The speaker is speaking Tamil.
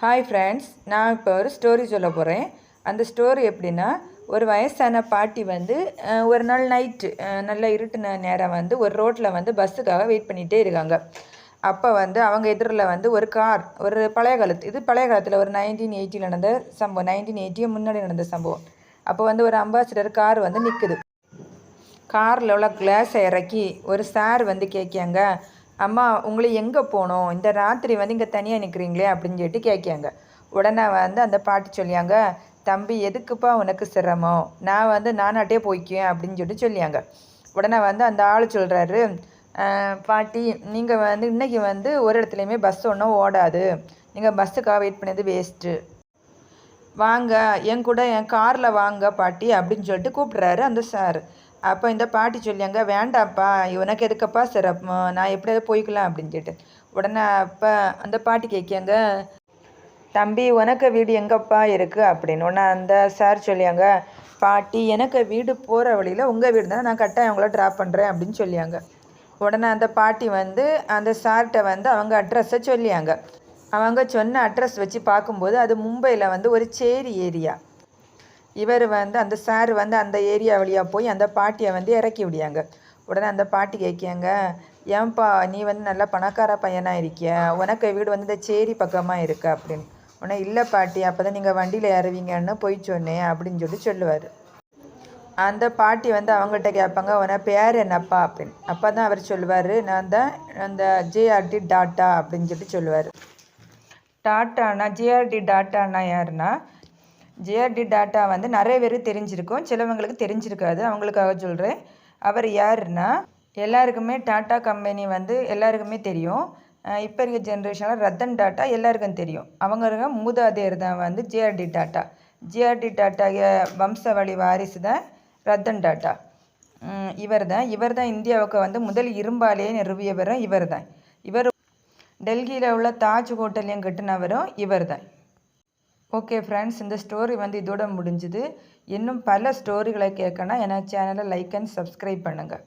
ஹாய் ஃப்ரெண்ட்ஸ் நான் இப்போ ஒரு ஸ்டோரி சொல்ல போகிறேன் அந்த ஸ்டோரி எப்படின்னா ஒரு வயசான பாட்டி வந்து ஒரு நாள் நைட்டு நல்லா இருட்டுன நேரம் வந்து ஒரு ரோட்டில் வந்து பஸ்ஸுக்காக வெயிட் பண்ணிகிட்டே இருக்காங்க. அப்போ வந்து அவங்க எதிரில் வந்து ஒரு கார் ஒரு பழைய காலத்து இது பழைய காலத்தில் ஒரு நைன்டீன் எயிட்டியில் நடந்த சம்பவம் நைன்டீன் எயிட்டியும் முன்னாடி நடந்த சம்பவம். அப்போ வந்து ஒரு அம்பாசிடர் கார் வந்து நிற்குது காரில் உள்ள கிளாஸை இறக்கி ஒரு சார் வந்து கேட்காங்க அம்மா உங்களை எங்கே போகணும் இந்த ராத்திரி வந்து இங்கே தனியாக நிற்கிறீங்களே அப்படின்னு சொல்லிட்டு கேட்காங்க உடனே வந்து அந்த பாட்டி சொல்லியாங்க தம்பி எதுக்குப்பா உனக்கு சிரமம்? நான் வந்து நானாட்டே போய்க்குவேன் அப்படின்னு சொல்லிட்டு சொல்லியாங்க. உடனே வந்து அந்த ஆள் சொல்கிறாரு பாட்டி நீங்கள் வந்து இன்றைக்கி வந்து ஒரு இடத்துலையுமே பஸ் ஒன்றும் ஓடாது. நீங்கள் பஸ்ஸுக்காக வெயிட் பண்ணது வேஸ்ட்டு வாங்க என் கூட என் காரில் வாங்க பாட்டி அப்படின்னு சொல்லிட்டு கூப்பிட்றாரு அந்த சார் அப்போ இந்த பாட்டி சொல்லியாங்க வேண்டாம்ப்பா உனக்கு எதுக்கப்பா சிறப்பு நான் எப்படியாவது போய்க்கலாம் அப்படின்னு சொல்லிட்டு உடனே அப்போ அந்த பாட்டி கேட்காங்க தம்பி உனக்கு வீடு எங்கப்பா இருக்குது அப்படின்னு. உடனே அந்த சார் சொல்லியாங்க பாட்டி எனக்கு வீடு போகிற வழியில் உங்கள் வீடு தானே நான் கட்டாயம் அவங்கள ட்ராப் பண்ணுறேன் அப்படின்னு சொல்லியாங்க. உடனே அந்த பாட்டி வந்து அந்த சார்கிட்ட வந்து அவங்க அட்ரஸை சொல்லியாங்க. அவங்க சொன்ன அட்ரஸ் வச்சு பார்க்கும்போது அது மும்பையில் வந்து ஒரு சேரி ஏரியா. இவர் வந்து அந்த சார் வந்து அந்த ஏரியா வழியாக போய் அந்த பாட்டியை வந்து இறக்கி விடியாங்க. உடனே அந்த பாட்டி கேட்கியாங்க ஏன்பா நீ வந்து நல்ல பணக்கார பையனாக இருக்கிய? உனக்கு வீடு வந்து இந்த சேரி பக்கமாக இருக்க அப்படின்னு. உடனே இல்லை பாட்டி அப்போ தான் நீங்கள் வண்டியில் ஏறுவீங்கன்னு போய் சொன்னேன் அப்படின்னு சொல்லி சொல்லுவார். அந்த பாட்டி வந்து அவங்ககிட்ட கேட்பாங்க உன பேர் என்னப்பா? அப்படின்னு. அப்போ தான் அவர் சொல்லுவார் நான் தான் அந்த ஜேஆர்டி டாட்டா அப்படின்னு சொல்லி சொல்லுவார். டாட்டானா ஜேஆர்டி டாட்டானா யாருன்னா ஜேஆர்டி டாட்டா வந்து நிறைய பேர் தெரிஞ்சிருக்கும். சிலவங்களுக்கு தெரிஞ்சிருக்காது. அவங்களுக்காக சொல்கிறேன் அவர் யாருன்னா எல்லாருக்குமே டாட்டா கம்பெனி வந்து எல்லாருக்குமே தெரியும். இப்போ இருக்க ஜென்ரேஷனில் ரத்தன் டாட்டா எல்லாருக்கும் தெரியும். அவங்க மூதாதையர் தான் வந்து ஜேஆர்டி டாட்டா ஜேஆர்டி டாட்டா வம்சவழி வாரிசு தான் ரத்தன் டாட்டா. இவர் தான். இவர் தான் இந்தியாவுக்கு வந்து முதல் இரும்பாலையை நிறுவியவரும் இவர் தான். இவர் டெல்லியில் உள்ள தாஜ் ஹோட்டலையும் கட்டினவரும் இவர் தான். ஓகே ஃப்ரெண்ட்ஸ் இந்த ஸ்டோரி வந்து இதோட முடிஞ்சுது. இன்னும் பல ஸ்டோரிகளை கேட்கணும். என சேனலை லைக் அண்ட் சப்ஸ்கிரைப் பண்ணுங்கள்